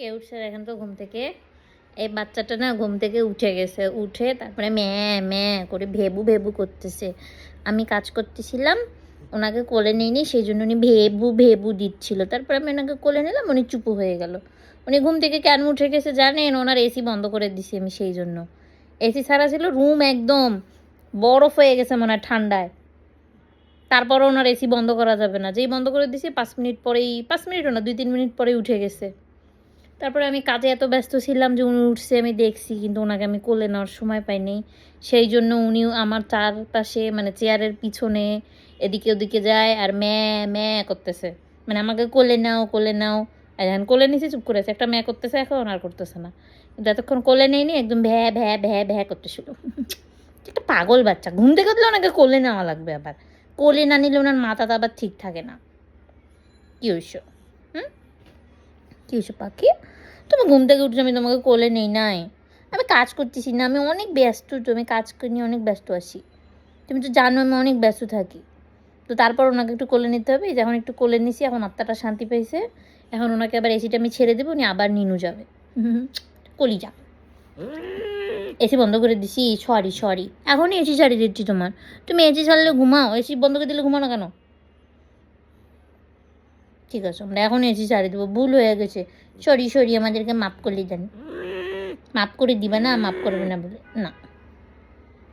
কে উঠছে, দেখেন তো ঘুম থেকে। এই বাচ্চাটা না ঘুম থেকে উঠে গেছে। উঠে তারপরে ম্যা ম্যা করে ভেবু ভেবু করতেছে। আমি কাজ করতেছিলাম, ওনাকে কোলে নিইনি সেই জন্য উনি ভেবু ভেবু দিচ্ছিল। তারপরে আমি ওনাকে কোলে নিলাম, উনি চুপু হয়ে গেল। উনি ঘুম থেকে কেন উঠে গেছে জানেন? ওনার এসি বন্ধ করে দিছি আমি সেই জন্য। এসি ছাড়া ছিল রুম একদম বরফ হয়ে গেছে মনে হয় ঠান্ডায়। তারপরও ওনার এসি বন্ধ করা যাবে না। যেই বন্ধ করে দিছি, পাঁচ মিনিট পরেই, পাঁচ মিনিটও না, দুই, তিন মিনিট পরেই উঠে গেছে। তারপরে আমি কাজে এত ব্যস্ত ছিলাম যে উনি উঠছে, আমি দেখছি, কিন্তু ওনাকে আমি কোলে নেওয়ার সময় পাইনি। সেই জন্য উনিও আমার চারপাশে মানে চেয়ারের পিছনে, এদিকে ওদিকে যায় আর ম্যা ম্যা করতেছে। মানে আমাকে কোলে নাও কোলে নাও। এখন কোলে নিচে চুপ করেছে একটা ম্যা করতেছে এখন, আর করতেছে না। কিন্তু এতক্ষণ কোলে নেয়নি, একদম ভ্যা ভ্যা ভ্যা ভ্যা করতেছিল একটা পাগল বাচ্চা। ঘুম থেকে উঠলে ওনাকে কোলে নেওয়া লাগবে আবার। কোলে না নিলে ওনার মাথাটা আবার ঠিক থাকে না। কি হয়েছ হুম? কি হয়েছে পাখি? তুমি ঘুম থেকে উঠছো আমি তোমাকে কোলে নেই নাই। আমি কাজ করতেছি না, আমি অনেক ব্যস্ত, তো আমি কাজ নিয়ে অনেক ব্যস্ত আছি। তুমি তো জানো আমি অনেক ব্যস্ত থাকি। তো তারপর ওনাকে একটু কোলে নিতে হবে, এই যে এখন একটু কোলে নিছি, এখন আত্মাটা শান্তি পেয়েছে এখন ওনাকে আবার এসিটা আমি ছেড়ে দেবো উনি আবার নিনু যাবে। কলি যা এসি বন্ধ করে দিছি সরি সরি এখনই এসি ছাড়িয়ে দিচ্ছি তোমার। তুমি এসি ছাড়লে ঘুমাও এসি বন্ধ করে দিলে ঘুমাও না কেন? ঠিক আছে, আমরা এখন এসি ছাড়ে দেবো, ভুল হয়ে গেছে। সরি সরি আমাদেরকে মাফ করলে দেন মাফ করে দিবে না, মাফ করবে না বলে। না।